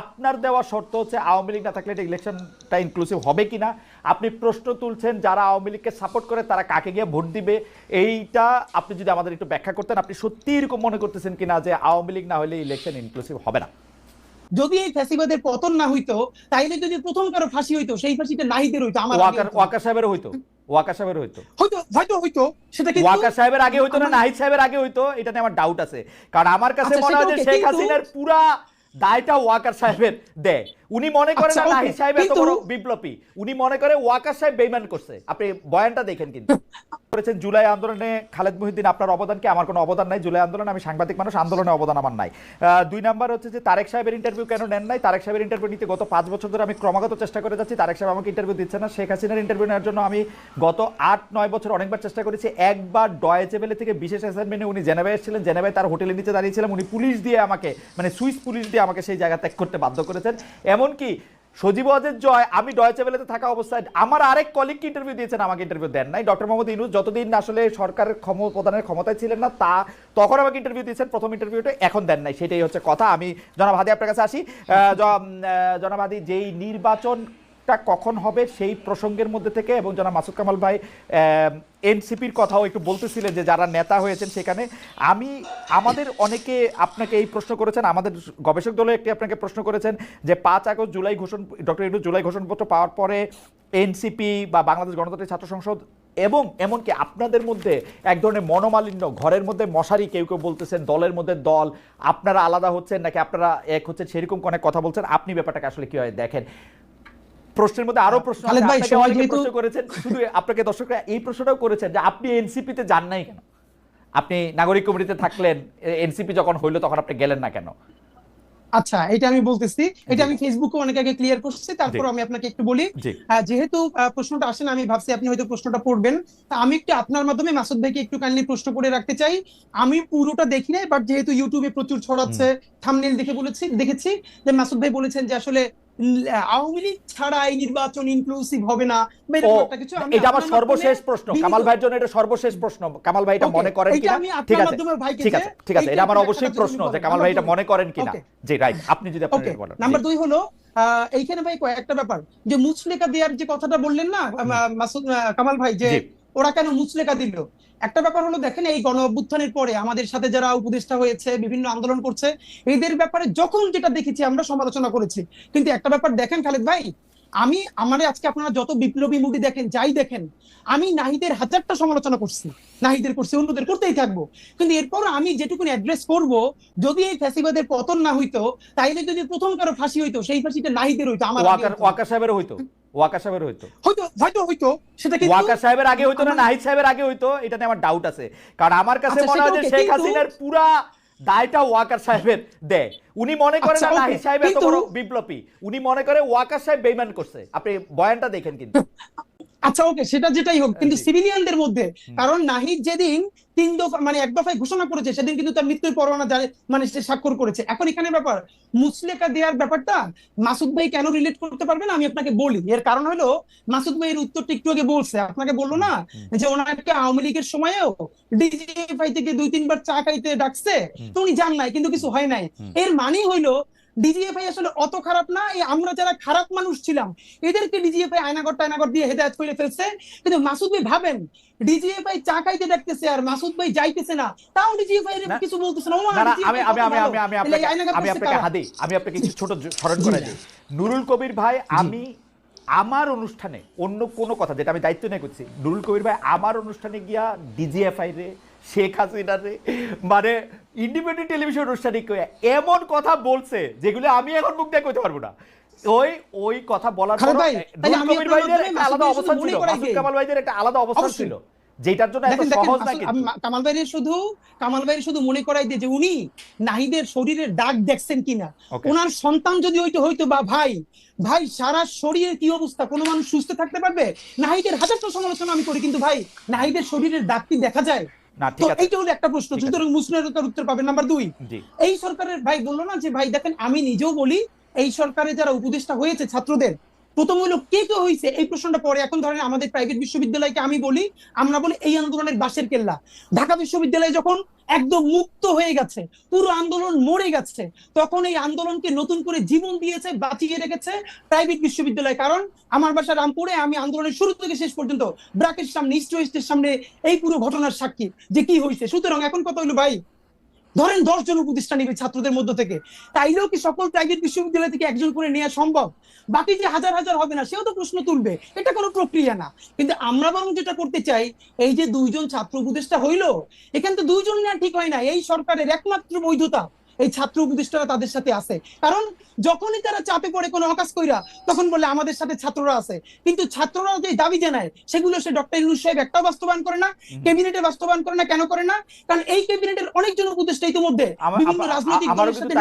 আপনার দেওয়া শর্ত হচ্ছে আওয়ামী লীগ না থাকলে এটা ইলেকশনটা ইনক্লুসিভ হবে কিনা? আপনি প্রশ্ন তুলছেন যারা আওয়ামী লীগকে সাপোর্ট করে তারা কাকে গিয়ে ভোট দিবে? এইটা আপনি যদি আমাদের একটু ব্যাখ্যা করতেন আপনি সত্যি এরকম মনে করতেছেন কিনা যে আওয়ামী লীগ না হলে ইলেকশন ইনক্লুসিভ হবে না? যদি এই ফ্যাসিবাদের পতন না হইতো তাইলে যদি প্রথম কারও ফাঁসি হইতো সেই ফাঁসিটা নাহিদের হইতো আমার আগে ওয়াকার হইতো। ওয়াকার সাহেবের হইতো সাহেবের হইতো। হয়তো হয়তো হইতো সেটা কিন্তু ওয়াকার সাহেবের আগে হইতো না নাহিদ সাহেবের আগে হইতো এটা নিয়ে আমার ডাউট আছে। কারণ আমার কাছে আচ্ছা, মনে হয় যে শেখ হাসিনার পুরা দায়টা ওয়াকার সাহেবের দেয় উনি মনে করেন আচ্ছা, নাহিদ সাহেব এত বড় বিপ্লবী। উনি মনে করে ওয়াকার সাহেব বেইমান করছে। আপনি বয়ানটা দেখেন কিন্তু। করেছেন জুলাই আন্দোলনে খালেদ মহিউদ্দিন আপনার অবদান কি? আমার কোনো অবদান নাই জুলাই আন্দোলনে আমি সাংবাদিক মানুষ আন্দোলনে অবদান আমার নাই। দুই নাম্বার হচ্ছে যে তারেক সাহেবের ইন্টারভিউ কেন নেন নাই? তারেক সাহেবের ইন্টারভিউ নিতে গত পাঁচ বছর ধরে আমি ক্রমাগত চেষ্টা করে যাচ্ছি। তারেক সাহেব আমাকে ইন্টারভিউ দিচ্ছে না। শেখ হাসিনার ইন্টারভিউ নেওয়ার জন্য আমি গত আট নয় বছর অনেকবার চেষ্টা করেছি। একবার ডয়েচেবেলে থেকে বিশেষ অ্যাসাইনমেন্টে উনি জেনেভায় এসেছিলেন। জেনেভায় তার হোটেলের নিচে দাঁড়িয়েছিলাম। উনি পুলিশ দিয়ে আমাকে মানে সুইস পুলিশ দিয়ে আমাকে সেই জায়গা ত্যাগ করতে বাধ্য করেছেন। এমনকি সজীব ওয়াজের জয়, আমি ডয়েচে বেলেতে থাকা অবস্থায় আমার আরেক কলিগকে ইন্টারভিউ দিয়েছেন, আমাকে ইন্টারভিউ দেন নাই। ডক্টর মোহাম্মদ ইনুস, যতদিন আসলে সরকারের ক্ষম প্রদানের ক্ষমতায় ছিলেন না, তা তখন আমাকে ইন্টারভিউ দিয়েছেন, প্রথম ইন্টারভিউটা এখন দেন নাই, সেটাই হচ্ছে কথা। আমি জনাব হাদি আপনার কাছে আসি। জনাব হাদি, যেই নির্বাচনটা কখন হবে সেই প্রসঙ্গের মধ্যে থেকে এবং জনাব মাসুদ কামাল ভাই এনসিপির কথাও একটু বলতেছিলেন যে যারা নেতা হয়েছেন সেখানে। আমি, আমাদের অনেকে আপনাকে এই প্রশ্ন করেছেন, আমাদের গবেষক দলে একটি আপনাকে প্রশ্ন করেছেন যে পাঁচ আগস্ট জুলাই ঘোষণ, ডক্টর ইউনুস জুলাই ঘোষণপত্র পাওয়ার পরে এনসিপি বা বাংলাদেশ গণতান্ত্রিক ছাত্র সংসদ এবং এমনকি আপনাদের মধ্যে এক ধরনের মনোমালিন্য, ঘরের মধ্যে মশারি কেউ কেউ বলতেছেন, দলের মধ্যে দল, আপনারা আলাদা হচ্ছেন নাকি আপনারা এক হচ্ছেন, সেরকম অনেক কথা বলছেন? আপনি ব্যাপারটাকে আসলে কীভাবে দেখেন? প্রশ্নের মধ্যে আরও প্রশ্ন খালেদ ভাই, সময় যেহেতু- প্রশ্ন করেছেন শুধু আপনাকে দর্শকরা এই প্রশ্নটাও করেছেন যে আপনি এনসিপিতে যান নাই কেন? আপনি নাগরিক কমিটিতে থাকলেন এনসিপি যখন হইল তখন আপনি গেলেন না কেন? আচ্ছা এটা আমি বলতেছি। এটা। আমি ফেসবুকে অনেক আগে ক্লিয়ার করছি তারপর আমি আপনাকে একটু বলি। যেহেতু প্রশ্নটা আসে না আমি ভাবছি আপনি হয়তো প্রশ্নটা পড়বেন। তা আমি একটু আপনার মাধ্যমে মাসুদ ভাইকে একটু কাইন্ডলি প্রশ্ন করে রাখতে চাই। আমি পুরোটা দেখি নাই বাট যেহেতু ইউটিউবে প্রচুর ছড়াচ্ছে থামনেল দেখে বলেছি দেখেছি যে মাসুদ ভাই বলেছেন যে আসলে আওয়ামী লীগ ছাড়া এই নির্বাচন ইনক্লুসিভ হবে না। একটা এটা আমার সর্বশেষ প্রশ্ন। কামাল ভাইয়ের জন্য এটা সর্বশেষ প্রশ্ন। কামাল ভাই এটা মনে করেন কিনা? ঠিক আছে। ঠিক আছে ঠিক আছে। এটা আমার অবশ্যই প্রশ্ন যে কামাল ভাই এটা মনে করেন কিনা? জি রাইট আপনি যদি এটা বলেন। নাম্বার। দুই হলো আহ, এইখানে ভাই কয়েকটা ব্যাপার। যে মুচলেকা দেওয়ার যে কথাটা বললেন না মাসুদ কামাল ভাই যে। ওরা কেন মুচলেকা দিল? একটা ব্যাপার হলো দেখেন এই গণ অভ্যুত্থানের পরে আমাদের সাথে যারা উপদেষ্টা হয়েছে বিভিন্ন আন্দোলন করছে এদের ব্যাপারে যখন যেটা দেখেছি আমরা সমালোচনা করেছি। কিন্তু একটা ব্যাপার দেখেন খালেদ ভাই আমি আমার আজকে আপনারা যত বিপ্লবী মুভি দেখেন যাই দেখেন আমি নাহিদের হাজারটা সমালোচনা করছি। নাহিদের করছি অন্যদের করতেই থাকব। কিন্তু এরপর আমি যেটুকু অ্যাড্রেস করব যদি এই ফ্যাসিবাদের পতন না হইতো তাইলে যদি প্রথম কারও ফাঁসি হইতো সেই ফাঁসিটা নাহিদের হইতো আমার। ওয়াকার সাহেবের হইতো। ওয়াকার সাহেবের হইতো। হয়তো হয়তো হইতো। সেটা কিন্তু ওয়াকা সাহেবের আগে হইতো না নাহিদ সাহেবের আগে হইতো এটাতে আমার ডাউট আছে। কারণ আমার কাছে আচ্ছা, মনে হয় যে শেখ হাসিনার পুরা দায়টা ওয়াকার সাহেবের দেয়। উনি মনে করেন আচ্ছা, না নাহিদ সাহেব এত বড় বিপ্লবী। উনি মনে করে ওয়াকার সাহেব বেইমান করছে। আপনি বয়ানটা দেখেন কিন্তু। আচ্ছা ওকে সেটা যেটাই হোক কিন্তু। সিভিলিয়ানদের মধ্যে কারণ নাহিদ যেদিন তিন দফা মানে এক দফায় ঘোষণা করেছে সেদিন কিন্তু তার মৃত্যুর পরোয়ানা জারি মানে সে স্বাক্ষর করেছে এখন এখানে ব্যাপার মুসলেকা দেওয়ার ব্যাপারটা মাসুদ ভাই কেন রিলেট করতে পারবে না আমি আপনাকে বলি এর কারণ হলো মাসুদ ভাইয়ের উত্তরটা একটু আগে বলছে আপনাকে বলল না। যে ওনাকে আওয়ামী লীগের সময়েও ডিজিএফআই থেকে দুই তিনবার চা খাইতে ডাকছে। তো উনি যান নাই কিন্তু কিছু হয় নাই এর মানেই হইল ডিজিএফআই আসলে অত খারাপ না এই আমরা যারা খারাপ মানুষ ছিলাম এদেরকে ডিজিএফআই আয়নাগর টায়নাগর দিয়ে হেদায়ত করে ফেলছে। কিন্তু মাসুদ ভাই ভাবেন ডিজিএফআই চা খাইতে ডাকতেছে আর মাসুদ ভাই যাইতেছে না তাও ডিজিএফআই। কিছু বলতেছে না। আমি আমি আমি আমি আমি আপনাকে আমি আপনাকে হাদি আমি আপনাকে কিছু ছোট স্মরণ করে দিই। নুরুল কবির ভাই আমি আমার অনুষ্ঠানে অন্য কোনো কথা যেটা আমি দায়িত্ব নিয়ে করছি নুরুল কবির ভাই আমার অনুষ্ঠানে গিয়া ডিজিএফআই রে শেখ হাসিনা রে মানে ইন্ডিপেন্ডেন্ট টেলিভিশন অনুষ্ঠানে এমন কথা বলছে যেগুলো আমি এখন মুখ দিয়ে কইতে পারব না। ওই ওই কথা বলার পর কবির ভাইদের একটা আলাদা অবস্থান শুধু ছিল। মাসুদ। কামাল ভাইদের একটা আলাদা অবস্থান ছিল। যেটার জন্য এত সহজ না কিন্তু কামাল ভাইয়ের শুধু কামাল ভাইয়ের শুধু মনে করাই দিয়ে যে উনি নাহিদের শরীরের দাগ দেখছেন কিনা. ওনার সন্তান যদি ওইটা হইতো বা ভাই ভাই সারা শরীরের কি অবস্থা? কোনো মানুষ সুস্থ থাকতে পারবে? নাহিদের হাজারটা সমালোচনা আমি করি কিন্তু ভাই নাহিদের শরীরের দাগ কি দেখা যায়? না ঠিক আছে। এইটা হলো একটা প্রশ্ন। সুতরাং মুসলিমের উত্তর পাবেন নাম্বার দুই। এই সরকারের ভাই বলল না যে ভাই দেখেন আমি নিজেও বলি এই সরকারে যারা উপদেষ্টা হয়েছে ছাত্রদের প্রথম হলো কে কে হয়েছে এই প্রশ্নটা পরে এখন ধরেন আমাদের প্রাইভেট বিশ্ববিদ্যালয়কে আমি বলি, আমরা বলি এই আন্দোলনের বাসের কেল্লা। ঢাকা বিশ্ববিদ্যালয় যখন একদম মুক্ত হয়ে গেছে, পুরো আন্দোলন মরে গেছে, তখন এই আন্দোলনকে নতুন করে জীবন দিয়েছে, বাঁচিয়ে রেখেছে প্রাইভেট বিশ্ববিদ্যালয়। কারণ আমার বাসা রামপুরে, আমি আন্দোলনের শুরু থেকে শেষ পর্যন্ত ব্রাকের সামনে, ইস্ট ওয়েস্টের সামনে এই পুরো ঘটনার সাক্ষী যে কি হয়েছে সুতরাং এখন কথা হলো ভাই? ধরেন দশ জন উপদেষ্টা নিবে ছাত্রদের মধ্য থেকে। তাইলেও কি সকল প্রাইভেট বিশ্ববিদ্যালয় থেকে একজন করে নেওয়া সম্ভব? বাকি যে হাজার হাজার হবে না, সেও তো প্রশ্ন তুলবে। এটা কোনো প্রক্রিয়া না। কিন্তু আমরা বরং যেটা করতে চাই, এই যে দুইজন ছাত্র উপদেষ্টা হইল, এখানে তো দুইজন না, ঠিক হয় না। এই সরকারের একমাত্র বৈধতা। এই ছাত্র উপদেষ্টারা তাদের সাথে আছে। কারণ যখনই তারা চাপে পড়ে কোনো অকাজ কইরা তখন বলে আমাদের সাথে ছাত্ররা আছে। কিন্তু ছাত্ররা যে দাবি জানায় সেগুলো সে ডক্টর ইউনুস সাহেব একটাও বাস্তবায়ন করে না ক্যাবিনেটে বাস্তবায়ন করে না কেন করে না? কারণ এই ক্যাবিনেটের অনেকজন উপদেষ্টা ইতিমধ্যে বিভিন্ন রাজনৈতিক দলের সাথে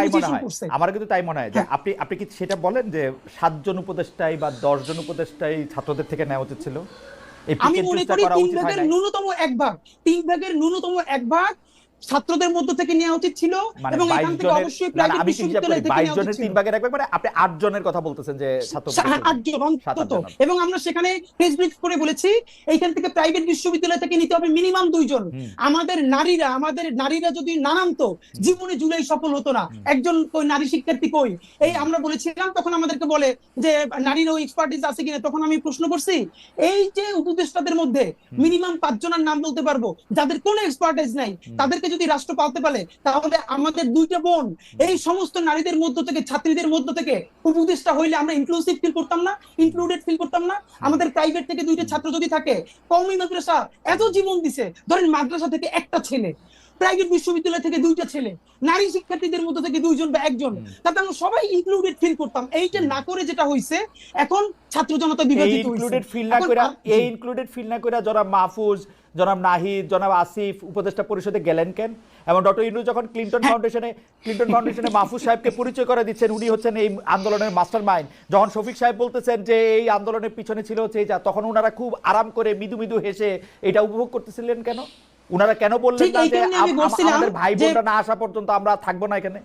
করছে। আমার কিন্তু তাই মনে হয় যে হ্যাঁ। আপনি আপনি কি সেটা বলেন যে সাতজন উপদেষ্টাই বা দশজন উপদেষ্টাই ছাত্রদের থেকে নেওয়া উচিত ছিল? আমি মনে করি তিন ভাগের ন্যূনতম এক ভাগ। তিন ভাগের ন্যূনতম এক ভাগ ছাত্রদের মধ্য থেকে নেওয়া উচিত ছিল মানে এবং এখান থেকে অবশ্যই প্রাইভেট বিশ্ববিদ্যালয় থেকে নেওয়া উচিত তিন। ভাগের এক ভাগ মানে আপনি আট জনের কথা বলতেছেন যে ছাত্র সা- উপদেষ্টা। আটজন সাত অন্তত। এবং আমরা সেখানে প্রেস ব্রিফ করে বলেছি এইখান থেকে প্রাইভেট বিশ্ববিদ্যালয় থেকে নিতে হবে মিনিমাম দুইজন। আমাদের নারীরা আমাদের নারীরা যদি না নামতো জীবনে জুলাই সফল হতো না। একজন কই নারী শিক্ষার্থী কই? এই আমরা বলেছিলাম তখন আমাদেরকে বলে যে নারীর ওই এক্সপার্টিস আছে কিনা? তখন আমি প্রশ্ন করছি এই যে উপদেষ্টাদের মধ্যে মিনিমাম পাঁচজনের নাম বলতে পারব? যাদের কোনো এক্সপার্টাইজ নাই তাদেরকে যদি রাষ্ট্র পালতে পারে তাহলে আমাদের দুইটা বোন এই সমস্ত নারীদের মধ্য থেকে ছাত্রীদের মধ্য থেকে উপদেষ্টা হইলে আমরা ইনক্লুসিভ ফিল করতাম না ইনক্লুডেড ফিল করতাম না। আমাদের প্রাইভেট থেকে দুইটা ছাত্র যদি থাকে কওমি মাদ্রাসা এত জীবন দিছে ধরেন মাদ্রাসা থেকে একটা ছেলে প্রাইভেট বিশ্ববিদ্যালয় থেকে দুইটা ছেলে নারী শিক্ষার্থীদের মধ্যে থেকে দুইজন বা একজন তাতে আমরা সবাই ইনক্লুডেড ফিল করতাম। এইটা না করে যেটা হইছে এখন ছাত্র জনতা বিভাজিত ইনক্লুডেড ফিল না করে এই ইনক্লুডেড ফিল না করে জনাব মাহফুজ জনাব নাহিদ জনাব আসিফ উপদেষ্টা পরিষদে গেলেন কেন? এবং ডক্টর ইনু যখন ক্লিন্টন হ্যাঁ। ফাউন্ডেশনে ক্লিন্টন ফাউন্ডেশনে মাহফুজ সাহেবকে পরিচয় করে দিচ্ছেন উনি হচ্ছেন এই আন্দোলনের মাস্টার মাইন্ড যখন শফিক সাহেব বলতেছেন যে এই আন্দোলনের পিছনে ছিল হচ্ছে যা তখন ওনারা খুব আরাম করে মৃদু মৃদু হেসে এটা উপভোগ করতেছিলেন কেন? উনারা কেন বললেন না যে আমাদের ভাই বোনরা না আসা পর্যন্ত আমরা থাকব না এখানে?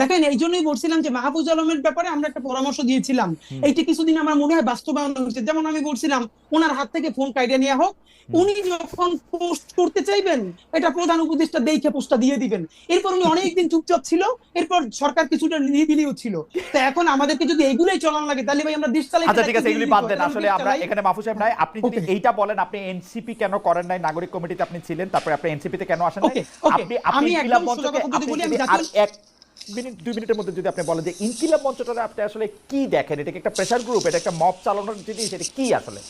দেখেন এই জন্যই বলছিলাম যে মাহফুজ আলমের ব্যাপারে আমরা একটা পরামর্শ দিয়েছিলাম। এইটা কিছুদিন আমার মনে হয় বাস্তবায়ন হচ্ছে যেমন আমি বলছিলাম ওনার হাত থেকে ফোন কাইডে নেওয়া হোক। উনি যখন পোস্ট করতে চাইবেন এটা প্রধান উপদেষ্টা দেখে পোস্টটা দিয়ে দিবেন। এরপর উনি অনেকদিন চুপচাপ ছিল এরপর সরকার কিছুটা নিরিবিলিও ছিল। তো এখন আমাদেরকে যদি এগুলাই চলান লাগে তাহলে ভাই আমরা দেশ চালাই আচ্ছা ঠিক আছে এগুলি বাদ দেন। আসলে আমরা এখানে মাহফুজ সাহেব নাই। আপনি যদি. এইটা বলেন আপনি এনসিপি কেন করেন নাই? নাগরিক কমিটিতে আপনি ছিলেন তারপরে আপনি এনসিপি তে কেন আসেন. আপনি আপনি আমি সোজা কথা যদি বলি, আমি এক মিনিট দুই মিনিটের মধ্যে যদি আপনি বলেন যে ইনকিলাব মঞ্চটা আপনি আসলে কি দেখেন? এটা কি একটা প্রেশার গ্রুপ এটা একটা মব চালানোর জিনিস এটা কি আসলে?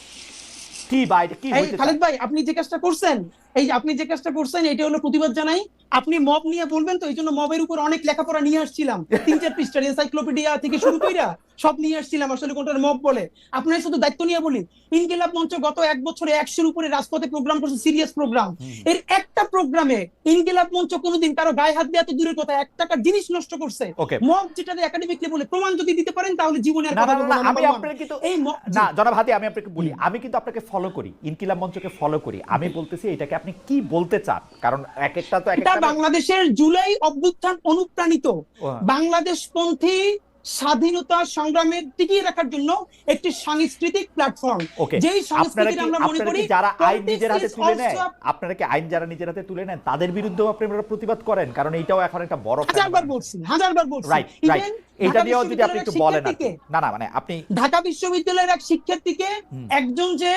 কি বা এটা কি খালেদ ভাই আপনি যে কাজটা করছেন এই যে আপনি যে কাজটা করছেন এটা হলো প্রতিবাদ জানাই। আপনি মব নিয়ে বলবেন তো এই জন্য মবের উপর অনেক লেখাপড়া নিয়ে আসছিলাম। তিন চার পৃষ্ঠার এনসাইক্লোপিডিয়া থেকে শুরু কইরা সব নিয়ে আসছিলাম আসলে কোনটার মব বলে। আপনার শুধু দায়িত্ব নিয়ে বলি। ইনকিলাব মঞ্চ গত এক বছরে একশোর উপরে রাজপথে প্রোগ্রাম করছে সিরিয়াস প্রোগ্রাম এর একটা প্রোগ্রামে ইনকিলাব মঞ্চ কোনোদিন কারও গায়ে হাত দেওয়া তো দূরের কথা এক টাকার জিনিস নষ্ট করছে। মব যেটা একাডেমিকলি বলে প্রমাণ যদি দিতে পারেন তাহলে জীবনে আর কথা আমি। আপনার কিন্তু এই না জনাব হাতি আমি আপনাকে বলি। আমি কিন্তু আপনাকে ফলো করি। ইনকিলাব মঞ্চকে ফলো করি। আমি বলতেছি এটাকে আপনি কি বলতে চান? কারণ এক একটা তো একটা বাংলাদেশের জুলাই অভ্যুত্থান অনুপ্রাণিত। ও, বাংলাদেশ পন্থী স্বাধীনতা সংগ্রামের টিকিয়ে রাখার জন্য একটি সাংস্কৃতিক প্ল্যাটফর্ম যেই আপনারা আমরা মনে করি যারা আইন নিজের হাতে তুলে নেয় আপনারা কি আইন যারা নিজের হাতে তুলে নেন তাদের বিরুদ্ধেও আপনারা প্রতিবাদ করেন কারণ এইটাও এখন একটা বড় হাজারবার বলছি হাজারবার বলছি। রাইট রাইট এটা নিয়েও যদি আপনি একটু এক বলেন না না মানে আপনি ঢাকা বিশ্ববিদ্যালয়ের এক শিক্ষার্থীকে একজন যে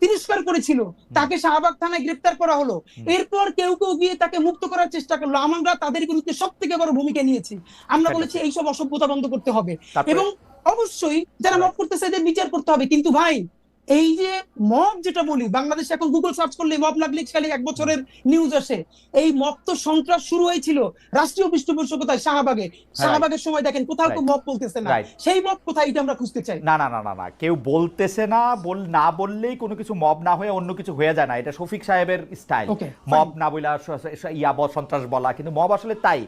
তিরস্কার করেছিল। তাকে শাহবাগ থানায় গ্রেপ্তার করা হলো। এরপর কেউ কেউ গিয়ে তাকে মুক্ত করার চেষ্টা করল। আমরা তাদের বিরুদ্ধে সব থেকে বড় ভূমিকা নিয়েছি। আমরা বলেছি এইসব অসভ্যতা বন্ধ করতে হবে। এবং অবশ্যই যারা মত করতেছে এদের বিচার করতে হবে। কিন্তু ভাই এই যে মব যেটা বলি বাংলাদেশে এখন গুগল সার্চ করলে মব লাগলে খালি এক বছরের নিউজ আসে। এই মব তো সন্ত্রাস শুরু হয়েছিল রাষ্ট্রীয় পৃষ্ঠপোষকতায় শাহবাগে। শাহবাগের সময় দেখেন কোথাও তো. মব বলতেছে না. সেই মব কোথায় এটা আমরা খুঁজতে চাই? না না না না না। কেউ বলতেছে না বল না বললেই কোনো কিছু মব না হয়ে অন্য কিছু হয়ে যায় না। এটা শফিক সাহেবের স্টাইল মব না বইলা স- ইয়া ব- সন্ত্রাস বলা। কিন্তু মব আসলে তাই।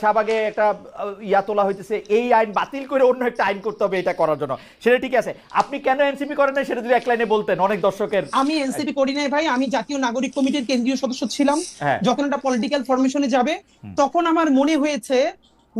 শাহবাগে একটা ইয়া তোলা হইতেছে এই আইন বাতিল করে অন্য একটা আইন করতে হবে এটা করার জন্য। সেটা ঠিক আছে। আপনি কেন এনসিপি করেন না সেটা যদি এক লাইনে বলতেন অনেক দর্শকের। আমি এনসিপি করি নাই ভাই আমি জাতীয় নাগরিক কমিটির কেন্দ্রীয় সদস্য ছিলাম। হ্যাঁ। যখন এটা পলিটিক্যাল ফরমেশনে যাবে তখন আমার মনে হয়েছে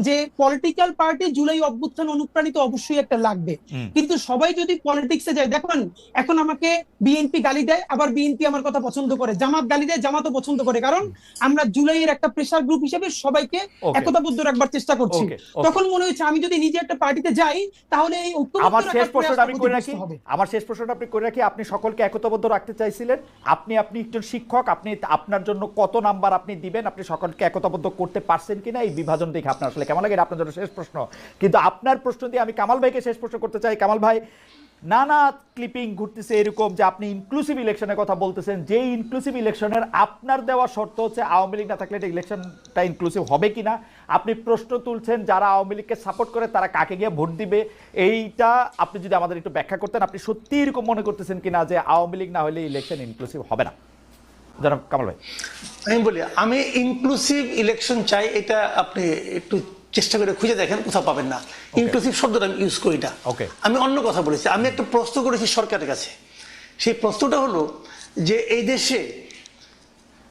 যে পলিটিক্যাল পার্টি জুলাই অভ্যুত্থান অনুপ্রাণিত অবশ্যই একটা লাগবে। কিন্তু সবাই যদি পলিটিক্সে যায় দেখুন এখন আমাকে বিএনপি গালি দেয় আবার বিএনপি আমার কথা পছন্দ করে। জামাত গালি দেয় জামাতও পছন্দ করে। কারণ আমরা জুলাইয়ের একটা প্রেসার গ্রুপ হিসেবে সবাইকে একতাবদ্ধ রাখবার চেষ্টা করছি. তখন মনে হচ্ছে আমি যদি নিজে একটা পার্টিতে যাই তাহলে এই ঐক্যবদ্ধ আমার শেষ প্রশ্নটা আমি করে রাখি। আমার শেষ প্রশ্নটা আপনি করে রাখি। আপনি সকলকে একতাবদ্ধ রাখতে চাইছিলেন। আপনি আপনি একজন শিক্ষক আপনি আপনার জন্য কত নাম্বার আপনি দিবেন আপনি সকলকে একতাবদ্ধ করতে পারছেন কিনা এই বিভাজন দেখে আপনার আসলে কেমন লাগে? আপনার জন্য শেষ প্রশ্ন। কিন্তু আপনার প্রশ্ন দিয়ে আমি কামাল ভাইকে শেষ প্রশ্ন করতে চাই। কামাল ভাই, নানা ক্লিপিং ঘুরতেছে এরকম যে আপনি ইনক্লুসিভ ইলেকশনের কথা বলতেছেন। যে ইনক্লুসিভ ইলেকশনের আপনার দেওয়া শর্ত হচ্ছে আওয়ামী লীগ না থাকলে এটা ইলেকশনটা ইনক্লুসিভ হবে কিনা? আপনি প্রশ্ন তুলছেন যারা আওয়ামী লীগকে সাপোর্ট করে, তারা কাকে গিয়ে ভোট দিবে? এইটা আপনি যদি আমাদের একটু ব্যাখ্যা করতেন, আপনি সত্যি এরকম মনে করতেছেন কিনা যে আওয়ামী লীগ না হলে ইলেকশন ইনক্লুসিভ হবে না? কামাল ভাই। আমি বলি, আমি ইনক্লুসিভ ইলেকশন চাই, এটা আপনি একটু চেষ্টা করে খুঁজে দেখেন কোথাও পাবেন না। ইনক্লুসিভ শব্দটা আমি ইউজ করি না. আমি অন্য কথা বলেছি। আমি একটা প্রশ্ন করেছি সরকারের কাছে। সেই প্রশ্নটা হলো যে এই দেশে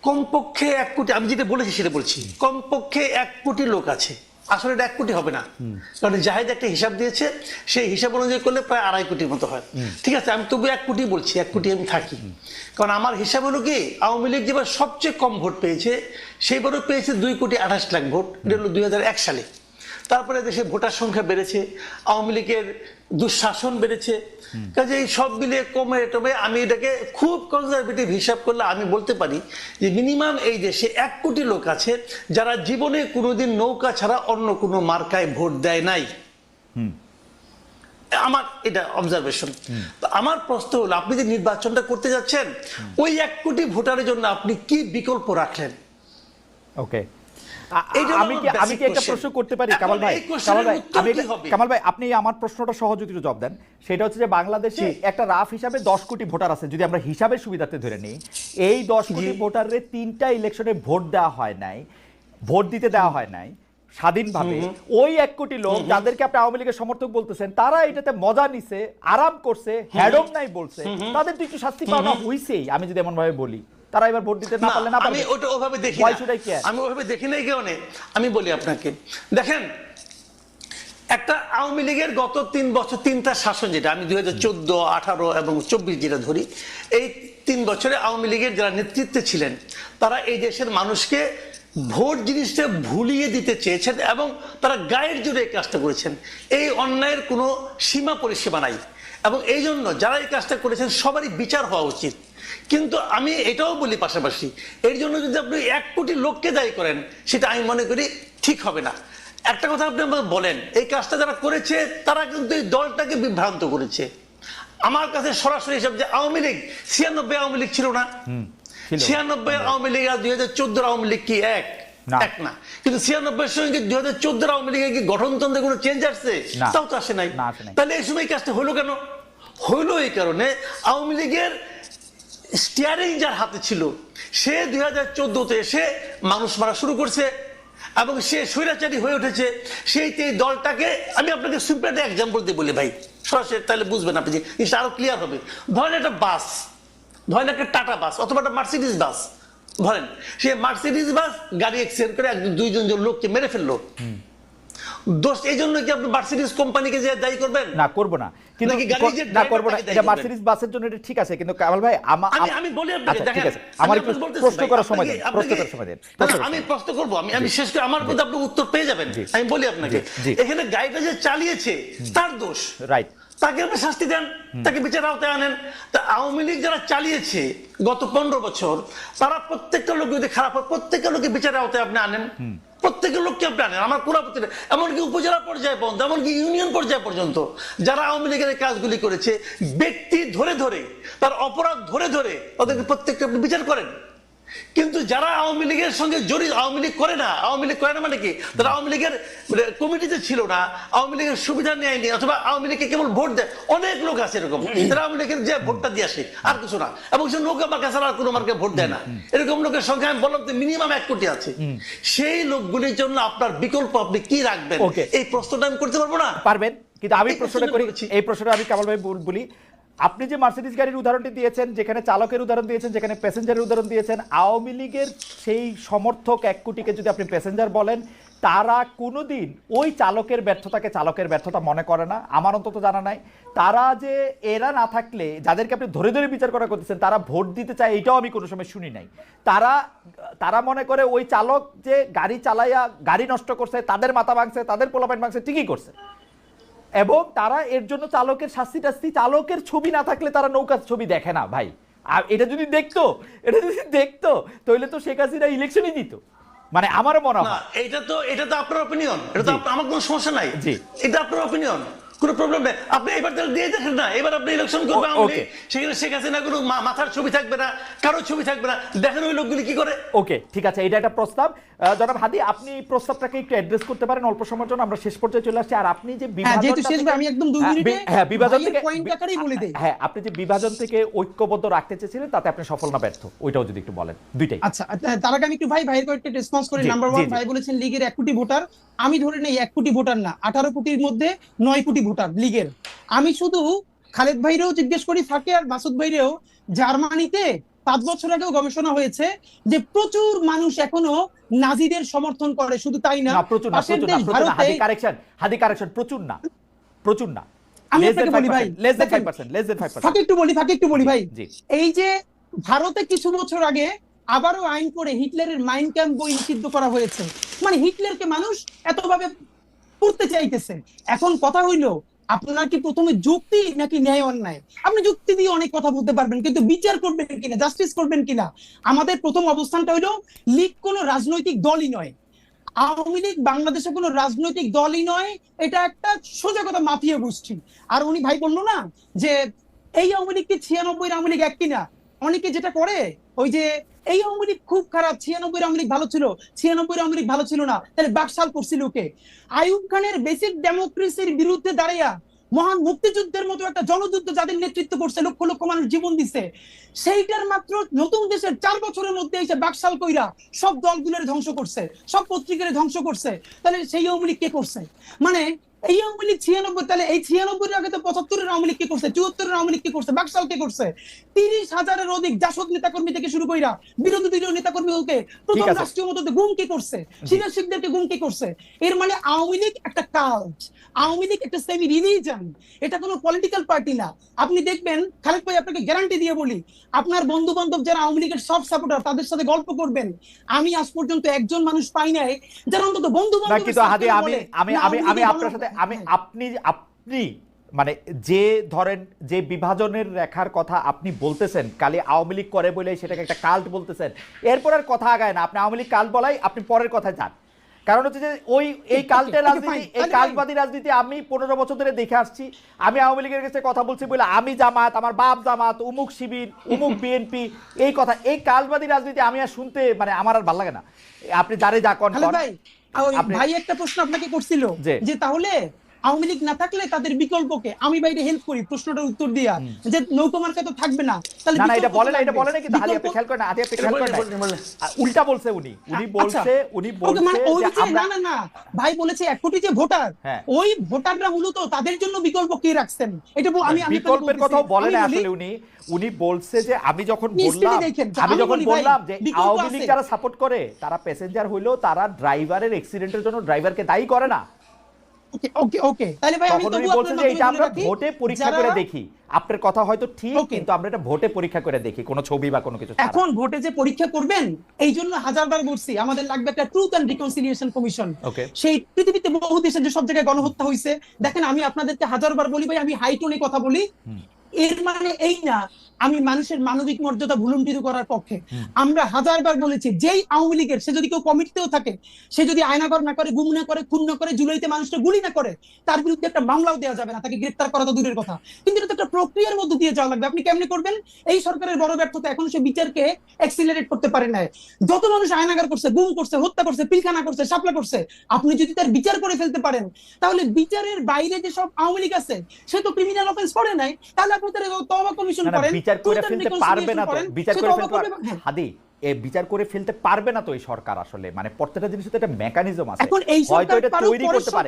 কমপক্ষে এক কোটি আমি যেটা বলেছি সেটা বলছি। কমপক্ষে এক কোটি লোক আছে। আসলে এটা এক কোটি হবে না। কারণ জাহেদ একটা হিসাব দিয়েছে সেই হিসাব অনুযায়ী করলে প্রায় আড়াই কোটির মতো হয়। ঠিক আছে আমি তবু এক কোটি বলছি এক কোটি আমি থাকি। কারণ আমার হিসাব হলো কি আওয়ামী লীগ যেবার সবচেয়ে কম ভোট পেয়েছে সেইবারও পেয়েছে দুই কোটি আঠাশ লাখ ভোট। এটা হলো দুই হাজার এক সালে। তারপরে দেশে ভোটার সংখ্যা বেড়েছে। আওয়ামী লীগের দুঃশাসন বেড়েছে। কাজে এই সব মিলিয়ে কমে টমে আমি এটাকে খুব কনজারভেটিভ হিসাব করলে আমি বলতে পারি যে মিনিমাম এই দেশে এক কোটি লোক আছে যারা জীবনে কোনোদিন নৌকা ছাড়া অন্য কোনো মার্কায় ভোট দেয় নাই। আমার এটা অবজারভেশন তো আমার প্রশ্ন হলো আপনি যে নির্বাচনটা করতে যাচ্ছেন ওই এক কোটি ভোটারের জন্য আপনি কি বিকল্প রাখলেন? ওকে আমি কি আমি একটা. প্রশ্ন করতে পারি কামাল ভাই? কামাল ভাই আমি? কামাল ভাই আপনি আমার প্রশ্নটা জবাব দেন। সেটা হচ্ছে যে বাংলাদেশে একটা রাফ হিসাবে দশ কোটি ভোটার আছে যদি আমরা হিসাবের সুবিধাতে ধরে নিই। এই দশ কোটি ভোটারের তিনটা ইলেকশনে ভোট দেওয়া হয় নাই ভোট দিতে দেওয়া হয় নাই স্বাধীনভাবে। ওই এক কোটি লোক যাদেরকে আপনি আওয়ামী লীগের সমর্থক বলতেছেন তারা এটাতে মজা নিছে আরাম করছে হ্যাডম নাই বলছে। তাদের তো একটু শাস্তি পাওয়া হইছেই আমি যদি এমন ভাবে বলি। তারা এবার ভোট দিতে না পারলে না আমি ওটা ওভাবে দেখি? আমি ওভাবে দেখি নাই কেউ আমি বলি আপনাকে দেখেন একটা আওয়ামী লীগের গত তিন বছর তিনটা শাসন যেটা আমি দুই হাজার চোদ্দ আঠারো এবং চব্বিশ যেটা ধরি এই তিন বছরে আওয়ামী লীগের যারা নেতৃত্বে ছিলেন তারা এই দেশের মানুষকে ভোট জিনিসটা ভুলিয়ে দিতে চেয়েছেন এবং তারা গায়ের জোরে এই কাজটা করেছেন। এই অন্যায়ের কোনো সীমা পরিসীমা নাই। এবং এই জন্য যারা এই কাজটা করেছেন সবারই বিচার হওয়া উচিত। কিন্তু আমি এটাও বলি পাশাপাশি এর জন্য যদি আপনি এক কোটি লোককে দায়ী করেন সেটা আমি মনে করি ঠিক হবে না। একটা কথা আপনি আমাকে বলেন এই কাজটা যারা করেছে তারা কিন্তু এই দলটাকে বিভ্রান্ত করেছে। আমার কাছে সরাসরি হিসাব যে আওয়ামী লীগ ছিয়ানব্বই আওয়ামী লীগ ছিল না? ছিয়ানব্বই আওয়ামী লীগ আর দুই হাজার চোদ্দ আওয়ামী লীগ কি এক? এক না। কিন্তু ছিয়ানব্বই সঙ্গে দুই হাজার চোদ্দ আওয়ামী লীগের কি গঠনতন্ত্রে কোনো চেঞ্জ আসছে? তাও তো আসে নাই। তাহলে এই সময় কাজটা হলো কেন? হলো এই কারণে আওয়ামী লীগের স্টিয়ারিং যার হাতে ছিল, সে দুই হাজার চোদ্দতে এসে মানুষ মারা শুরু করছে এবং সে স্বৈরাচারী হয়ে উঠেছে। সেই এই দলটাকে আমি আপনাকে সিম্পল একটা এক্সাম্পল দিয়ে বলি ভাই। সরাসরি তাহলে বুঝবেন আপনি যে জিনিসটা আরও ক্লিয়ার হবে। ধরেন একটা বাস, ধরেন একটা টাটা বাস অথবা একটা মার্সিডিজ বাস। ধরেন, সে মার্সিডিজ বাস গাড়ি অ্যাক্সিডেন্ট করে একজন দুইজন জন লোককে মেরে ফেলল। দোষ এই জন্য কি আপনি মার্সিডিজ কোম্পানিকে যে দায়ী করবেন? না করব না। কিন্তু না করব না। এটা মার্সিডিজ বাসের জন্য এটা ঠিক আছে কিন্তু কামাল ভাই আমি আমি বলি আপনাকে আচ্ছা, দেখেন আমার একটু প্রশ্ন করার সময় দিন প্রশ্ন করার সময় দিন। আমি প্রশ্ন করব। আমি আমি শেষ করে আমার কথা আপনি উত্তর পেয়ে যাবেন। আমি বলি আপনাকে এখানে গাড়িটা যে চালিয়েছে তার দোষ। রাইট তাকে আপনি শাস্তি দেন তাকে বিচার আওতায় আনেন। তা আওয়ামী লীগ যারা চালিয়েছে গত পনেরো বছর তারা প্রত্যেকটা লোক যদি খারাপ হয় প্রত্যেকটা লোককে বিচারের আওতায় আপনি আনেন। প্রত্যেকের লোককে আপনি আনেন আমার নেই। এমনকি উপজেলা পর্যায়ে পর্যন্ত, এমনকি ইউনিয়ন পর্যায়ে পর্যন্ত, যারা আওয়ামী লীগের কাজগুলি করেছে, ব্যক্তি ধরে ধরে, তার অপরাধ ধরে ধরে, তাদেরকে প্রত্যেককে আপনি বিচার করেন কিন্তু যারা আওয়ামী লীগের সঙ্গে জড়িত আওয়ামী লীগ করে না আওয়ামী লীগ করে না মানে কি? তারা আওয়ামী লীগের মানে কমিটিতে ছিল না আওয়ামী লীগের সুবিধা নেয়নি অথবা আওয়ামী লীগকে কেবল ভোট দেয়। অনেক লোক আছে এরকম। তারা আওয়ামী লীগের যে ভোটটা দিয়ে আসে আর কিছু না। এবং সে নৌকা মার্কা ছাড়া আর কোনো মার্কে ভোট দেয় না। এরকম লোকের সংখ্যা আমি বললাম মিনিমাম এক কোটি আছে। সেই লোকগুলির জন্য আপনার বিকল্প আপনি কি রাখবেন. এই প্রশ্নটা আমি করতে পারব না? পারবেন। কিন্তু আমি এই প্রশ্নটা করি করেছি। এই প্রশ্নটা আমি কামাল ভাই বল- বলি। আপনি যে মার্সিডিজ গাড়ির উদাহরণটি দিয়েছেন, যেখানে চালকের উদাহরণ দিয়েছেন, যেখানে প্যাসেঞ্জারের উদাহরণ দিয়েছেন, আওয়ামী লীগের সেই সমর্থক এক কোটিকে যদি আপনি প্যাসেঞ্জার বলেন, তারা কোনোদিন ওই চালকের ব্যর্থতাকে চালকের ব্যর্থতা মনে করে না, আমার অন্তত জানা নাই। তারা যে এরা না থাকলে, যাদেরকে আপনি ধরে ধরে বিচার করা করতেছেন তারা ভোট দিতে চায়, এটাও আমি কোনো সময় শুনি নাই। তারা তারা মনে করে ওই চালক যে গাড়ি চালাইয়া গাড়ি নষ্ট করছে, তাদের মাথা ভাঙছে, তাদের পোলাপাইন ভাঙছে, ঠিকই করছে। এবং তারা এর জন্য চালকের শাস্তি টাস্তি চালকের ছবি না থাকলে তারা নৌকার ছবি দেখে না ভাই। আর এটা যদি দেখতো এটা যদি দেখতো তাহলে তো শেখ হাসিনা ইলেকশনই দিত। মানে আমারও মনে হয়। এটা তো এটা তো আপনার অপিনিয়ন এটা তো। আমার কোনো সমস্যা নাই। জি। এটা আপনার অপিনিয়ন কোনো প্রবলেম নেই। আপনি এবার তাহলে দিয়ে দেখেন না এবার আপনি ইলেকশন করবেন ওকে। সেখানে শেখ হাসিনা কোনো মাথার ছবি থাকবে না কারও ছবি থাকবে না। দেখেন ওই লোকগুলি কি করে? ওকে ঠিক আছে এটা একটা প্রস্তাব। জনাব হাদি আপনি প্রস্তাবটাকে একটু অ্যাড্রেস করতে পারেন অল্প সময়ের জন্য আমরা শেষ পর্যায়ে চলে আসছি। আর আপনি যে হ্যাঁ যেহেতু শেষ থেকে- আমি একদম দুই হ্যাঁ, মিনিটে হ্যাঁ বিভাজন থেকে point আকারেই বলে দেই। হ্যাঁ আপনি যে বিভাজন থেকে ঐক্যবদ্ধ রাখতে চেয়েছিলেন তাতে আপনি সফল না ব্যর্থ। ওইটাও যদি একটু বলেন দুইটাই। আচ্ছা আচ্ছা, তার আগে আমি একটু ভাই ভাইয়ের কয়েকটা রেসপন্স করি। নাম্বার ওয়ান ভাই বলেছেন লিগের এক কোটি ভোটার। আমি ধরে নেই এক কোটি ভোটার না। আঠারো কোটির মধ্যে নয় কোটি ভোটার। লিগের। আমি শুধু খালেদ ভাইরেও জিজ্ঞেস করি ফাঁকে আর মাসুদ ভাইরেও জার্মানিতে পাঁচ বছর আগেও গবেষণা হয়েছে যে প্রচুর মানুষ এখনও নাজিদের সমর্থন করে শুধু তাই না প্রচুর না প্রচুর না প্রচুর না হাদি কারেকশন হাদি কারেকশন প্রচুর না প্রচুর না। আমি আপনাকে বলি ভাই, লেস দেন 5% লেস দেন 5% ফাঁকে একটু বলি ফাঁকে একটু বলি ভাই। এই যে ভারতে কিছু বছর আগে আবারও আইন করে হিটলারের মাইন ক্যাম্প বই নিষিদ্ধ করা হয়েছে। মানে হিটলারকে মানুষ এতভাবে পড়তে চাইতেছে এখন কথা হইল, আপনার কি প্রথমে যুক্তি নাকি ন্যায় অন্যায়? আপনি যুক্তি দিয়ে অনেক কথা বলতে পারবেন, কিন্তু বিচার করবেন কিনা জাস্টিস করবেন কিনা? আমাদের প্রথম অবস্থানটা হইল, লীগ কোনো রাজনৈতিক দলই নয়। আওয়ামী লীগ বাংলাদেশে কোনো রাজনৈতিক দলই নয়, এটা একটা সোজা কথা, মাফিয়া গোষ্ঠী। আর উনি ভাই বলল না যে, এই আওয়ামী লীগ কি ছিয়ানব্বই আওয়ামী লীগ এক কিনা? অনেকে যেটা করে ওই যে এই আওয়ামী খুব খারাপ, ছিয়ানব্বই আওয়ামী ভালো ছিল, ছিয়ানব্বই আওয়ামী ভালো ছিল না। তাহলে বাকশাল করছিল কে? আইয়ুব খানের বেসিক ডেমোক্রেসির বিরুদ্ধে দাঁড়াইয়া মহান মুক্তিযুদ্ধের মতো একটা জনযুদ্ধ যাদের নেতৃত্ব করছে, লক্ষ লক্ষ মানুষ জীবন দিছে, সেইটার মাত্র নতুন দেশের চার বছরের মধ্যে এসে বাকশাল কইরা সব দলগুলোর ধ্বংস করছে, সব পত্রিকার ধ্বংস করছে। তাহলে সেই আওয়ামী কে করছে? মানে এই আওয়ামী লীগ ছিয়ানব্বই তাহলে এই ছিয়ানব্বই আগে তো পঁচাত্তরের আওয়ামী লীগ কে করছে? চুয়াত্তরের আওয়ামী লীগ কে করছে? বাকশাল কে করছে? তিরিশ হাজারের অধিক জাসদ নেতাকর্মী থেকে শুরু কইরা বিরোধী দলীয় নেতাকর্মীকে প্রথম রাষ্ট্রীয় মতো গুম কে করছে? সিনিয়র শিখদেরকে গুম কে করছে? এর মানে আওয়ামী লীগ একটা কাল্ট। আওয়ামী লীগ একটা সেমি রিলিজন এটা কোনো পলিটিক্যাল পার্টি না। আপনি দেখবেন খালেদ ভাই আপনাকে গ্যারান্টি দিয়ে বলি আপনার বন্ধু বান্ধব যারা আওয়ামী লীগের সব সাপোর্টার তাদের সাথে গল্প করবেন। আমি আজ পর্যন্ত একজন মানুষ পাই নাই যারা অন্তত বন্ধু বান্ধব আমি আমি আমি আপনার সাথে আমি আপনি আপনি মানে যে ধরেন যে বিভাজনের রেখার কথা আপনি বলতেছেন কালি আওয়ামী লীগ করে বলে সেটাকে একটা কাল্ট বলতেছেন এরপর আর কথা আগায় না। আপনি আওয়ামী লীগ কাল্ট বলাই আপনি পরের কথায় যান। কারণ হচ্ছে যে ওই এই কাল্টের রাজনীতি এই তাহলে কাল্টবাদী রাজনীতি আমি পনেরো বছর ধরে দেখে আসছি। আমি আওয়ামী লীগের কাছে কথা বলছি বলে আমি জামাত আমার বাপ জামাত উমুক শিবির উমুক বিএনপি এই কথা এই কালবাদী রাজনীতি আমি আর শুনতে মানে আমার আর ভালো লাগে না। আপনি যারে যা কন। ভাই একটা প্রশ্ন আপনাকে করছিল। যে তাহলে আওয়ামী লীগ না থাকলে তাদের বিকল্পকে আমি বাইরে হেল্প করি প্রশ্নটার উত্তর দিয়া। যে নৌকা মার্কা তো থাকবে না তাহলে না এটা বলে না এটা বলে না কিন্তু হাদি আপনি খেয়াল করেন না, হাদি আপনি খেয়াল করেন উল্টা বলছে উনি। উনি আচ্ছা। বলছে উনি বলছে মানে ওই যে আমরা না না না ভাই বলেছে এক কোটি যে ভোটার হ্যাঁ। ওই ভোটাররা মূলত তাদের জন্য বিকল্প কে রাখছেন? এটা আমি আমি বিকল্পের। কথাও বলে না আসলে উনি। উনি বলছে যে আমি যখন বললাম দেখেন, আমি আমি যখন বললাম যে আওয়ামী লীগ যারা সাপোর্ট করে তারা প্যাসেঞ্জার হইলেও তারা ড্রাইভারের অ্যাক্সিডেন্টের জন্য ড্রাইভারকে দায়ী করে না। ওকে ওকে ওকে তাহলে ভাই আমি তখন উনি তবু বলছেন যে এটা আমরা ভোটে পরীক্ষা করে দেখি। আপনার কথা হয়তো ঠিক কিন্তু আমরা এটা ভোটে পরীক্ষা করে দেখি কোনো ছবি বা কোনো কিছু এখন ভোটে যে পরীক্ষা করবেন এই জন্য হাজারবার বলছি আমাদের লাগবে একটা ট্রুথ রিকনসিলিয়েশন কমিশন. সেই পৃথিবীতে বহু দেশে যে সব জায়গায় গণহত্যা হয়েছে দেখেন আমি আপনাদেরকে হাজারবার বলি ভাই আমি হাইটোনে কথা বলি। এর মানে এই না আমি মানুষের মানবিক মর্যাদা ভুলুণ্ঠিত করার পক্ষে। আমরা হাজারবার বলেছি যেই আওয়ামী লীগের সে যদি কেউ কমিটিতেও থাকে সে যদি আয়নাগর না করে গুম না করে খুন না করে জুলাইতে মানুষটা গুলি না করে তার বিরুদ্ধে একটা মামলাও দেওয়া যাবে না তাকে গ্রেফতার করা তো দূরের কথা। কিন্তু এটা তো একটা প্রক্রিয়ার মধ্যে দিয়ে যাওয়া লাগবে। আপনি কেমনে করবেন? এই সরকারের বড় ব্যর্থতা এখন সে বিচারকে এক্সিলারেট করতে পারে না যত মানুষ আয়নাগার করছে গুম করছে হত্যা করছে পিলখানা করছে সাপলা করছে আপনি যদি তার বিচার করে ফেলতে পারেন তাহলে বিচারের বাইরে যে সব আওয়ামী লীগ আছে সে তো ক্রিমিনাল অফেন্স করে নাই তাহলে কমিশন করেন বিচার করে ফেলতে পারবে না তো বিচার করে ফেলতে পারবে হ্যাঁ। হাদি এ বিচার করে ফেলতে পারবে না তো এই সরকার আসলে। মানে প্রত্যেকটা জিনিস তো একটা মেকানিজম আছে। হয়তো এটা তৈরি করতে পারে।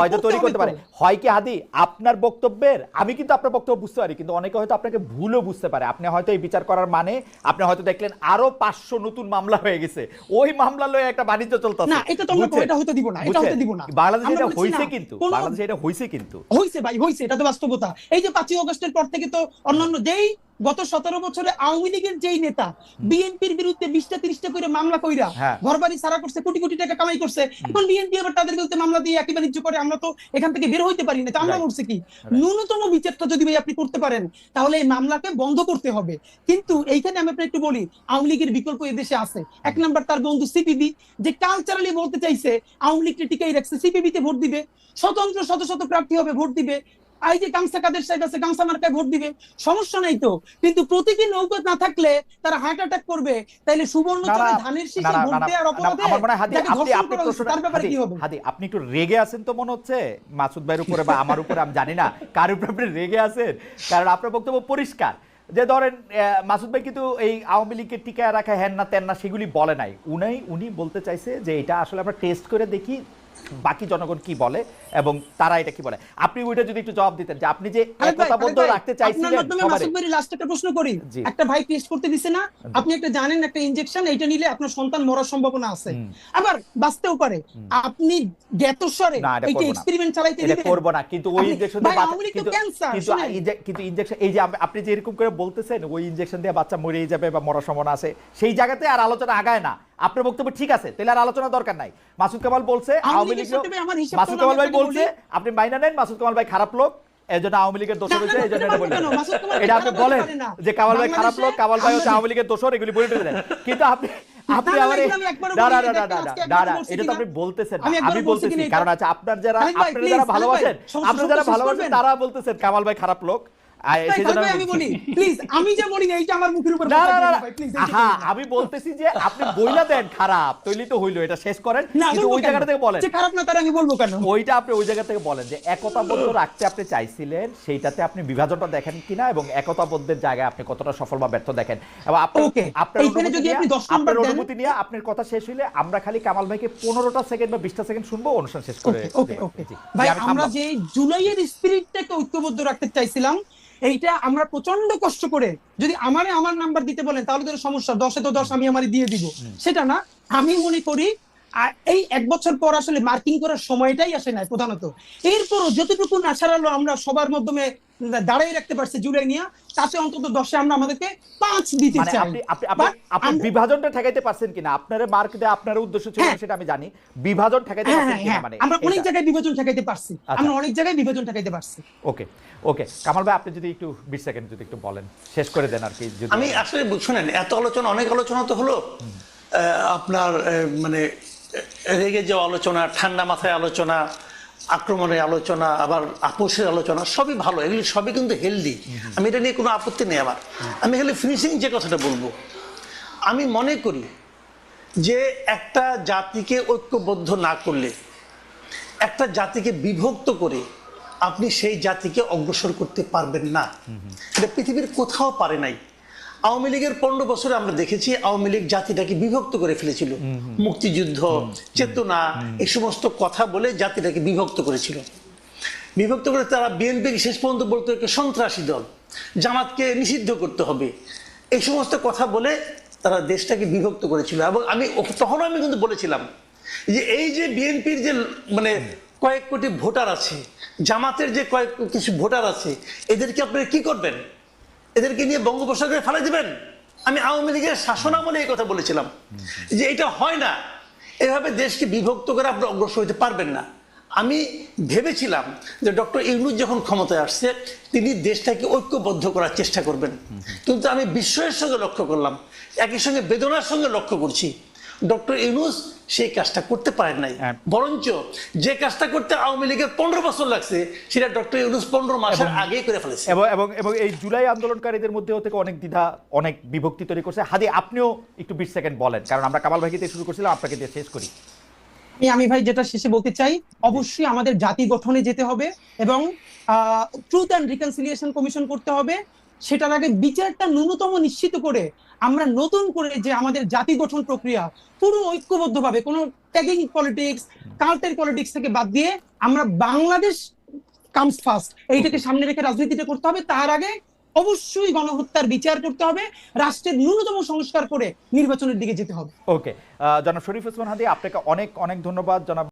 হয়তো তৈরি করতে পারে। হয় কি হাদি আপনার বক্তব্যের আমি কিন্তু আপনার বক্তব্য বুঝতে পারি কিন্তু অনেকে হয়তো আপনাকে ভুলও বুঝতে পারে। আপনি হয়তো এই বিচার করার মানে আপনি হয়তো দেখলেন আরও পাঁচশো নতুন মামলা হয়ে গেছে। ওই মামলা লয়ে একটা বাণিজ্য চলতেছে। না, এটা তো আমরা এটা হয়তো দিব না, এটা হয়তো দিব না। বাংলাদেশে এটা হয়েছে কিন্তু বাংলাদেশে এটা হয়েছে কিন্তু। হয়েছে ভাই হয়েছে এটা তো বাস্তবতা। এই যে পাঁচই অগস্টের পর থেকে তো অন্যান্য যেই গত সতেরো বছরে আওয়ামী লীগের যেই নেতা বিএনপির বিরুদ্ধে বিশটা তিরিশটা করে মামলা কইরা হ্যাঁ। ঘর বাড়ি সারা করছে কোটি কোটি টাকা কামাই করছে এখন বিএনপি আবার তাদের বিরুদ্ধে মামলা দিয়ে একই বাণিজ্য করে আমরা তো এখান থেকে বের হইতে পারি না তো আমরা. বলছি কি? ন্যূনতম বিচারটা যদি ভাই আপনি করতে পারেন তাহলে এই মামলাকে বন্ধ করতে হবে। কিন্তু এইখানে আমি আপনার একটু বলি আওয়ামী লীগের বিকল্প এদেশে আছে। এক নাম্বার তার বন্ধু সিপিবি যে কালচারালি বলতে চাইছে আওয়ামী লীগকে টিকাই রাখছে সিপিবি তে ভোট দিবে স্বতন্ত্র শত শত প্রার্থী হবে ভোট দিবে যে গামসা কাদের সাহেব আছে গামসা মার্কায় ভোট দিবে সমস্যা নাই তো। কিন্তু প্রতীকী নৌকত না থাকলে তারা হার্ট অ্যাটাক করবে। তাইলে সুবর্ণ ধানের শীষে ভোট দেওয়ার অপরাধে আমার মনে হয় হাদি আপনি আপনি তার ব্যাপারে কি হবে? হাদি আপনি একটু রেগে আছেন তো মনে হচ্ছে? মাসুদ ভাইয়ের উপরে বা আমার উপরে আমি জানি না কার উপরে আপনি রেগে আছেন। কারণ আপনার বক্তব্য পরিষ্কার। যে ধরেন মাসুদ ভাই কিন্তু এই আওয়ামী লীগকে টিকায় রাখা হ্যান না তেন না সেগুলি বলে নাই। উনি উনি বলতে চাইছে যে এটা আসলে আমরা টেস্ট করে দেখি বাকি জনগণ কি বলে। এবং তারা এটা কি বলে? আপনি ওইটা যদি একটু জবাব দিতেন যে আপনি যে ভাই, খালেদ ভাই, রাখতে আপনার মাধ্যমে মাসুদ ভাইয়ের last একটা প্রশ্ন করি। একটা ভাই টেস্ট করতে দিছে না আপনি একটা জানেন একটা ইনজেকশন এইটা নিলে আপনার সন্তান মরার সম্ভাবনা আছে। আবার বাঁচতেও পারে। আপনি জ্ঞাতস্বরে এটা এইটা এক্সপেরিমেন্ট চালাইতে এটা দিবেন। করব না কিন্তু ওই ইনজেকশন ভাই, দিয়ে বাচ্চা কিন্তু কিন্তু এই যে- কিন্তু ইনজেকশন এই যে আপনি যে এরকম করে বলতেছেন ওই ইনজেকশন দিয়ে বাচ্চা মরেই যাবে বা মরার সম্ভাবনা আছে সেই জায়গাতে আর আলোচনা আগায় না। আপনার বক্তব্য ঠিক আছে তাহলে আর আলোচনা দরকার নাই। মাসুদ কামাল বলছে আওয়ামী লীগ আমার মাসুদ কামাল ভাই বলছে আপনি মাইনা নেন মাসুদ কামাল ভাই খারাপ লোক এই জন্য আওয়ামী লীগের দোষর হয়েছে না, এই জন্য এটা বললেন। এটা আপনি বলেন। যে কামাল ভাই খারাপ লোক কামাল ভাই হচ্ছে আওয়ামী লীগের দোষর এগুলি বলে দেন কিন্তু আপনি আপনি আমার এটা তো আপনি বলতেছেন আমি বলতেছি কারণ আছে আপনার যারা আপনারা যারা ভালোবাসেন আপনারা যারা ভালোবাসেন তারা বলতেছেন কামাল ভাই খারাপ লোক। আর ভাই, সেই খালেদ জন্য ভাই, আমি আমি বলি। প্লিজ আমি যে বলি না, এইটা আমার মুখের উপর না না না ভাই, please, এইটা আহা বলবেন না। আমি বলতেছি যে আপনি বইলা দেন খারাপ তৈলি তো হইল এটা শেষ করেন। কিন্তু ওই জায়গাটা থেকে বলেন। যে খারাপ না তার আমি বলব কেন? ওইটা আপনি ওই জায়গা থেকে বলেন যে একতাবদ্ধ রাখতে আপনি চাইছিলেন সেইটাতে আপনি বিভাজনটা দেখেন কিনা এবং একতাবদ্ধের জায়গায় আপনি কতটা সফল বা ব্যর্থ দেখেন। এবং আপনার যদি নিয়ে- আপনি 10 নম্বর আপনার দেন- অনুমতি নিয়ে আপনার কথা শেষ হইলে আমরা খালি কামাল ভাইকে পনেরোটা সেকেন্ড বা বিশটা সেকেন্ড শুনব অনুষ্ঠান শেষ করে ওকে ভাই আমরা যে জুলাইয়ের স্পিরিটটাকে ঐক্যবদ্ধ রাখতে চাইছিলাম এইটা আমরা প্রচণ্ড কষ্ট করে যদি আমারে আমার নাম্বার দিতে বলেন তাহলে তো সমস্যা। দশে তো দশ আমি আমারই দিয়ে দিব। সেটা না। আমি মনে করি আর এই এক বছর পর আসলে মার্কিং করার সময়টাই আসে নাই প্রধানত। এরপরও যতটুকু আশার আলো আমরা সবার মাধ্যমে দাঁড়াই রাখতে পারছি জুলাই নিয়ে তাতে অন্তত দশে আমরা আমাদেরকে পাঁচ দিতে মানে চাই। আপনি আপনি আপনি But আপনি আমরা- বিভাজনটা ঠেকাইতে পারছেন কিনা? আপনার মার্ক দেয়া আপনার উদ্দেশ্য ছিল হ্যাঁ। সেটা আমি জানি। বিভাজন ঠেকাইতে হ্যাঁ পারছেন হ্যাঁ কিনা মানে আমরা অনেক জায়গায় বিভাজন ঠেকাইতে পারছি। আচ্ছা। আমরা অনেক জায়গায় বিভাজন ঠেকাইতে পারছি। ওকে ওকে। কামাল ভাই আপনি যদি একটু বিশ সেকেন্ড যদি একটু বলেন শেষ করে দেন আর কি আমি আসলে শুনেন এত আলোচনা অনেক আলোচনা তো হলো। আহ, আপনার আহ, মানে রেগে যাওয়া আলোচনা, ঠান্ডা মাথায় আলোচনা আক্রমণের আলোচনা, আবার আপোষের আলোচনা, সবই ভালো। এগুলি সবই কিন্তু হেলদি আমি এটা নিয়ে কোনো আপত্তি নেই আমার। আমি খালি ফিনিশিং যে কথাটা বলব, আমি মনে করি যে একটা জাতিকে ঐক্যবদ্ধ না করলে, একটা জাতিকে বিভক্ত করে আপনি সেই জাতিকে অগ্রসর করতে পারবেন না। এটা পৃথিবীর কোথাও পারে নাই। আওয়ামী লীগের পনেরো বছরে আমরা দেখেছি আওয়ামী লীগ জাতিটাকে বিভক্ত করে ফেলেছিল। মুক্তিযুদ্ধ চেতনা এই সমস্ত কথা বলে জাতিটাকে বিভক্ত করেছিল। বিভক্ত করে তারা বিএনপি শেষ পর্যন্ত বলতো একে সন্ত্রাসী দল জামাতকে নিষিদ্ধ করতে হবে। এই সমস্ত কথা বলে তারা দেশটাকে বিভক্ত করেছিল এবং আমি ও- তখন আমি কিন্তু বলেছিলাম যে এই যে বিএনপির যে মানে কয়েক কোটি ভোটার আছে জামাতের যে কয়েক কিছু ভোটার আছে এদেরকে আপনারা কি করবেন? এদেরকে নিয়ে বঙ্গোপসাগরে ফেলে দিবেন। আমি আওয়ামী লীগের শাসনামলে এই কথা বলেছিলাম। যে এটা হয় না। এভাবে দেশকে বিভক্ত করে আপনি অগ্রসর হইতে পারবেন না। আমি ভেবেছিলাম যে ডক্টর ইউনুস যখন ক্ষমতায় আসছে, তিনি দেশটাকে ঐক্যবদ্ধ করার চেষ্টা করবেন। কিন্তু আমি বিস্ময়ের সঙ্গে লক্ষ্য করলাম। একই সঙ্গে বেদনার সঙ্গে লক্ষ্য করছি। ডক্টর ইউনুস সেই কাজটা করতে পারেন নাই। হ্যাঁ। বরঞ্চ যে কাজটা করতে আওয়ামী লীগের পনেরো বছর লাগছে সেটা ডক্টর ইউনুস পনেরো মাসের আগেই করে ফেলেছে। এবং এবং এবং এই জুলাই আন্দোলনকারীদের মধ্যেও থেকে অনেক দ্বিধা অনেক বিভক্তি তৈরি করছে। হাদি আপনিও একটু বিশ সেকেন্ড বলেন কারণ আমরা কামাল ভাইকে দিয়ে শুরু করছিলাম আপনাকে দিয়ে শেষ করি। আমি- আমি ভাই যেটা শেষে বলতে চাই অবশ্যই আমাদের জাতি গঠনে যেতে হবে এবং ট্রুথ অ্যান্ড রিকনসিলিয়েশন কমিশন করতে হবে। সেটার আগে বিচারটা ন্যূনতম নিশ্চিত করে আমরা নতুন করে যে আমাদের জাতি গঠন প্রক্রিয়া পুরো ঐক্যবদ্ধভাবে কোনো ট্যাগিং পলিটিক্স কাল্টের পলিটিক্স থেকে বাদ দিয়ে আমরা বাংলাদেশ কামস ফার্স্ট এইটাকে সামনে রেখে রাজনীতিটা করতে হবে। তার আগে অবশ্যই গণহত্যার বিচার করতে হবে। রাষ্ট্রের ন্যূনতম সংস্কার করে নির্বাচনের দিকে যেতে হবে। ওকে জনাব শরীফ ওসমান হাদি, আপনাকে অনেক অনেক ধন্যবাদ। জনাব